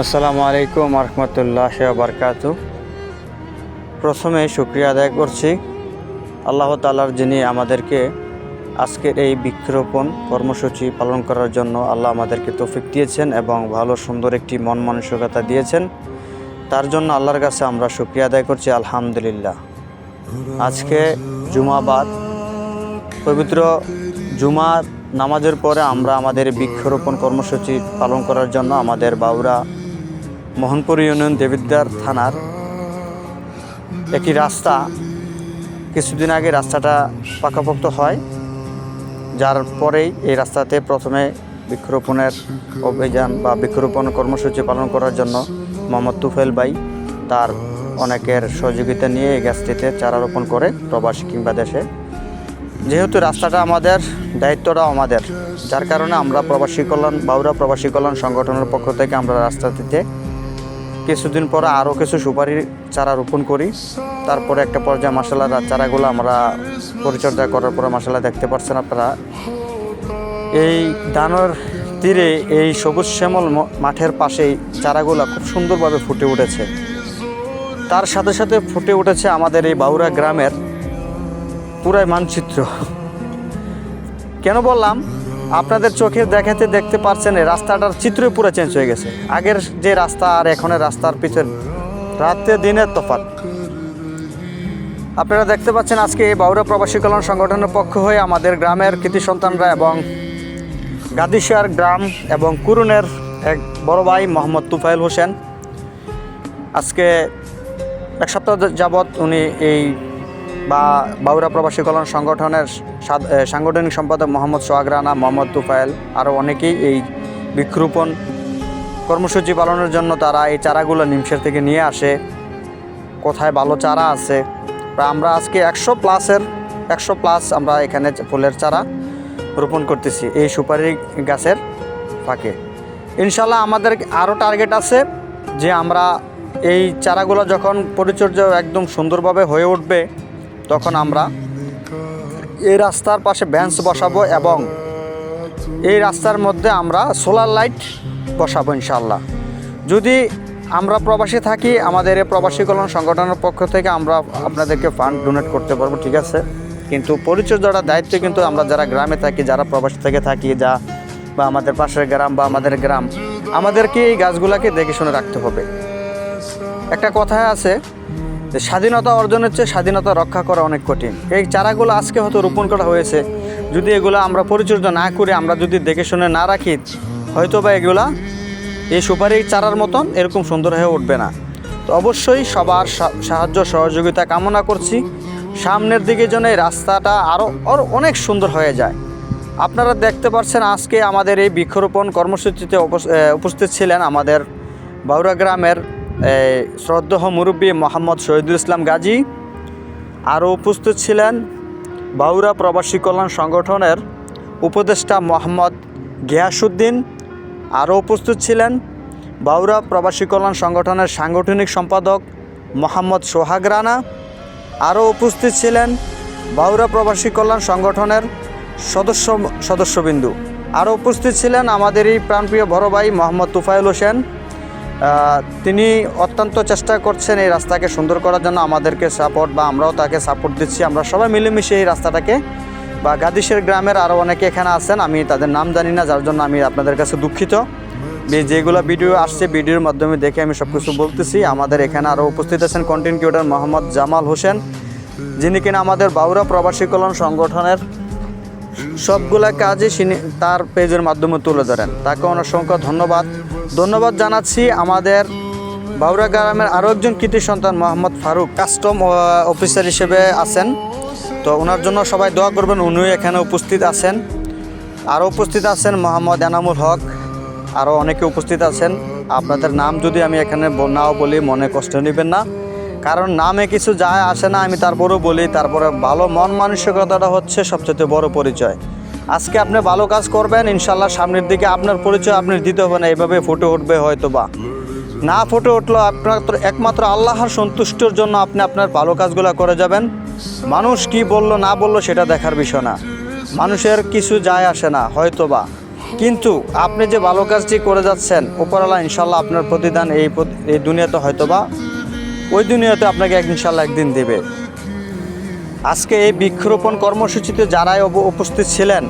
আসসালামু আলাইকুম রহমতুল্লাহ বারকাতু প্রথমে শুক্রিয়া আদায় করছি আল্লাহ তালার যিনি আমাদেরকে আজকের এই বৃক্ষরোপণ কর্মসূচি পালন করার জন্য আল্লাহ আমাদেরকে তৌফিক দিয়েছেন এবং ভালো সুন্দর একটি মন মানসিকতা দিয়েছেন। তার জন্য আল্লাহর কাছে আমরা শুক্রিয়া আদায় করছি, আলহামদুলিল্লাহ। আজকে জুমাবাদ পবিত্র জুমা নামাজের পরে আমরা আমাদের বৃক্ষরোপণ কর্মসূচি পালন করার জন্য আমাদের বাউরা মোহনপুর ইউনিয়ন দেবিদ্বার থানার একটি রাস্তা কিছুদিন আগে রাস্তাটা পাকাপোক্ত হয়, যার পরেই এই রাস্তাতে প্রথমে বৃক্ষরোপণের অভিযান বা বৃক্ষরোপণ কর্মসূচি পালন করার জন্য মোহাম্মদ তুফেল ভাই তার অনেকের সহযোগিতা নিয়ে এই গাছটিতে চারা রোপণ করে প্রবাসী কিংবা দেশে। যেহেতু রাস্তাটা আমাদের, দায়িত্বটাও আমাদের, যার কারণে আমরা প্রবাসী কল্যাণ, বাউরা প্রবাসী কল্যাণ সংগঠনের পক্ষ থেকে আমরা রাস্তাটিতে কিছুদিন পরে আরও কিছু সুপারির চারা রোপণ করি। তারপরে একটা পর্যায়ে মশলা চারাগুলো আমরা পরিচর্যা করার পরে মশলা দেখতে পাচ্ছেন আপনারা। এই দানোর তীরে এই সবুজ শ্যামল মাঠের পাশেই চারাগুলো খুব সুন্দরভাবে ফুটে উঠেছে। তার সাথে সাথে ফুটে উঠেছে আমাদের এই বাউরা গ্রামের পুরাই মানচিত্র। কেন বললাম? আপনাদের চোখে দেখাতে, দেখতে পাচ্ছেন এই রাস্তাটার চিত্রই পুরো চেঞ্জ হয়ে গেছে। আগের যে রাস্তা আর এখনের রাস্তার পিছনে, রাতে দিনের তফাৎ। আপনারা দেখতে পাচ্ছেন আজকে বাউরা প্রবাসী কল্যাণ সংগঠনের পক্ষ হয়ে আমাদের গ্রামের কৃতি সন্তানরা এবং গাদিশার গ্রাম এবং কুরুনের এক বড় ভাই মোহাম্মদ তুফাইল হোসেন। আজকে এক সপ্তাহ যাবৎ উনি এই বা বাউরা প্রবাসী কল্যাণ সংগঠনের সাংগঠনিক সম্পাদক মোহাম্মদ সোহাগ রানা, মোহাম্মদ তুফাইল আরও অনেকেই এই বৃক্ষরোপণ কর্মসূচি পালনের জন্য তারা এই চারাগুলো নিমসের থেকে নিয়ে আসে। কোথায় ভালো চারা আছে? আমরা আজকে একশো প্লাসের, একশো প্লাস আমরা এখানে ফুলের চারা রোপণ করতেছি এই সুপারি গাছের ফাঁকে। ইনশাল্লাহ আমাদের আরও টার্গেট আছে যে আমরা এই চারাগুলো যখন পরিচর্যা একদম সুন্দরভাবে হয়ে উঠবে তখন আমরা এই রাস্তার পাশে বেঞ্চ বসাবো এবং এই রাস্তার মধ্যে আমরা সোলার লাইট বসাবো ইনশাল্লাহ যদি আমরা প্রবাসী থাকি, আমাদের এই প্রবাসী কল্যাণ সংগঠনের পক্ষ থেকে আমরা আপনাদেরকে ফান্ড ডোনেট করতে পারব, ঠিক আছে? কিন্তু পরিচর্যাটা দায়িত্ব কিন্তু আমরা যারা গ্রামে থাকি, যারা প্রবাসী থেকে থাকি, যা বা আমাদের পাশের গ্রাম বা আমাদের গ্রাম, আমাদেরকে এই গাছগুলোকে দেখে শুনে রাখতে হবে। একটা কথায় আছে যে স্বাধীনতা অর্জনের চেয়ে স্বাধীনতা রক্ষা করা অনেক কঠিন। এই চারাগুলো আজকে হয়তো রোপণ করা হয়েছে। যদি এগুলো আমরা পরিচর্যা না করে, আমরা যদি দেখে শুনে না রাখি হয়তো বা এগুলা এই সুপারি চারার মতন এরকম সুন্দর হয়ে উঠবে না। তো অবশ্যই সবার সাহায্য, সহযোগিতা কামনা করছি। সামনের দিকে যেন এই রাস্তাটা আরও আরও অনেক সুন্দর হয়ে যায়। আপনারা দেখতে পাচ্ছেন আজকে আমাদের এই বৃক্ষরোপণ কর্মসূচিতে উপস- উপস্থিত ছিলেন আমাদের বাউরা গ্রামের এই, শ্রদ্ধেয় মুরব্বী মোহাম্মদ শহীদুল ইসলাম গাজী আরও উপস্থিত ছিলেন বাউরা প্রবাসী কল্যাণ সংগঠনের উপদেষ্টা মোহাম্মদ গিয়াসুদ্দিন আরও উপস্থিত ছিলেন বাউরা প্রবাসী কল্যাণ সংগঠনের সাংগঠনিক সম্পাদক মোহাম্মদ সোহাগ রানা আরও উপস্থিত ছিলেন বাউরা প্রবাসী কল্যাণ সংগঠনের সদস্য সদস্যবিন্দু। আরও উপস্থিত ছিলেন আমাদের এই প্রাণপ্রিয় বড় ভাই মোহাম্মদ তুফাইল হোসেন তিনি অত্যন্ত চেষ্টা করছেন এই রাস্তাকে সুন্দর করার জন্য আমাদেরকে সাপোর্ট বা আমরাও তাকে সাপোর্ট দিচ্ছি। আমরা সবাই মিলেমিশে এই রাস্তাটাকে বা গাদিসের গ্রামের আরও অনেকে এখানে আছেন, আমি তাদের নাম জানি না, যার জন্য আমি আপনাদের কাছে দুঃখিত। যেগুলো ভিডিও আসছে, ভিডিওর মাধ্যমে দেখে আমি সব কিছু বলতেছি। আমাদের এখানে আরও উপস্থিত আছেন কন্টেন্ট ক্রিয়েটর মোহাম্মদ জামাল হোসেন, যিনি কিনা আমাদের বাউরা প্রবাসী কল্যাণ সংগঠনের সবগুলা কাজই তিনি তার পেজের মাধ্যমে তুলে ধরেন। তাকে অসংখ্য ধন্যবাদ। ধন্যবাদ জানাচ্ছি আমাদের বাউরা গ্রামের আরও একজন কৃতি সন্তান, মোহাম্মদ ফারুক। কাস্টম অফিসার হিসেবে আছেন। তো ওনার জন্য সবাই দোয়া করবেন, উনিও এখানে উপস্থিত আছেন। আরও উপস্থিত আছেন মোহাম্মদ এনামুল হক। আরও অনেকে উপস্থিত আছেন। আপনাদের নাম যদি আমি এখানে নাও বলি, মনে কষ্ট নেবেন না। কারণ নামে কিছু যায়, আসে না, আমি তারপরেও বলি, তারপরে ভালো মন মানসিকতাটা হচ্ছে সবচেয়ে বড় পরিচয়। আজকে আপনি ভালো কাজ করবেন, ইনশাল্লাহ সামনের দিকে আপনার পরিচয় আপনি দিতে হবে না এইভাবে ফুটে উঠবে হয়তো বা না ফুটে উঠল আপনার একমাত্র আল্লাহর সন্তুষ্টর জন্য আপনি আপনার ভালো কাজগুলো করে যাবেন। মানুষ কি বলল, না বলল সেটা দেখার বিষয় না। মানুষের কিছু যায় আসে না হয়তো বা কিন্তু আপনি যে ভালো কাজটি করে যাচ্ছেন, উপরওয়ালা ইনশাল্লাহ আপনার প্রতিদান এই এই দুনিয়াতে হয়তো বা ওই দুনিয়াতে আপনাকে এক ইনশাল্লাহ একদিন দেবে। আজকে এই বৃক্ষরোপণ কর্মসূচিতে যারাই উপস্থিত ছিলেন,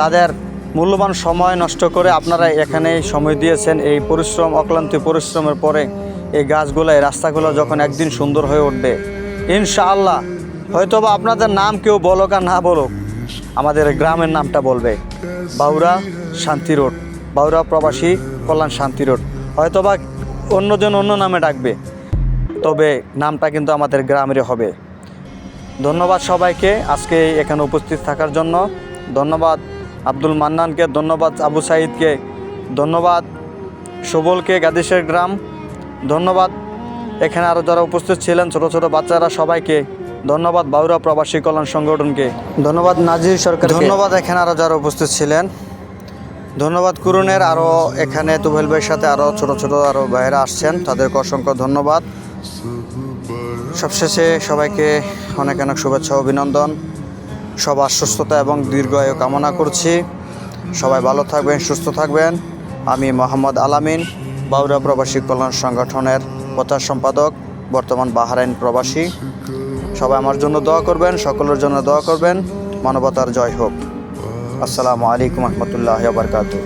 তাদের মূল্যবান সময় নষ্ট করে আপনারা এখানে সময় দিয়েছেন। এই পরিশ্রম, অক্লান্ত পরিশ্রমের পরে এই গাছগুলো, এই রাস্তাগুলো যখন একদিন সুন্দর হয়ে উঠবে, ইনশাআল্লাহ হয়তোবা আপনাদের নাম কেউ বলুক আর না বলুক, আমাদের গ্রামের নামটা বলবে। বাউরা শান্তি রোড, বাউরা প্রবাসী কল্যাণ শান্তি রোড। হয়তোবা অন্যজন অন্য নামে ডাকবে, তবে নামটা কিন্তু আমাদের গ্রামেরই হবে। ধন্যবাদ সবাইকে আজকে এখানে উপস্থিত থাকার জন্য। ধন্যবাদ আব্দুল মান্নানকে, ধন্যবাদ আবু সাইদকে, ধন্যবাদ সুবলকে গাদিসের গ্রাম, ধন্যবাদ এখানে আরও যারা উপস্থিত ছিলেন, ছোট ছোট বাচ্চারা সবাইকে, ধন্যবাদ বাউরা প্রবাসী কল্যাণ সংগঠনকে, ধন্যবাদ নাজির সরকার ধন্যবাদ এখানে আরও যারা উপস্থিত ছিলেন, ধন্যবাদ কুরুনের আরও এখানে তুফেল ভাইয়ের সাথে আরও ছোট ছোট আরও ভাইয়েরা আসছেন, তাদেরকে অসংখ্য ধন্যবাদ। সবশেষে সবাইকে অনেক অনেক শুভেচ্ছা, অভিনন্দন। সবার সুস্থতা এবং দীর্ঘায়ু কামনা করছি। সবাই ভালো থাকবেন, সুস্থ থাকবেন। আমি মোহাম্মদ আলামিন, বাউরা প্রবাসী কল্যাণ সংগঠনের প্রচার সম্পাদক, বর্তমান বাহারাইন প্রবাসী। সবাই আমার জন্য দোয়া করবেন, সকলের জন্য দোয়া করবেন। মানবতার জয় হোক। আসসালামু আলাইকুম রহমতুল্লাহ বারকাতু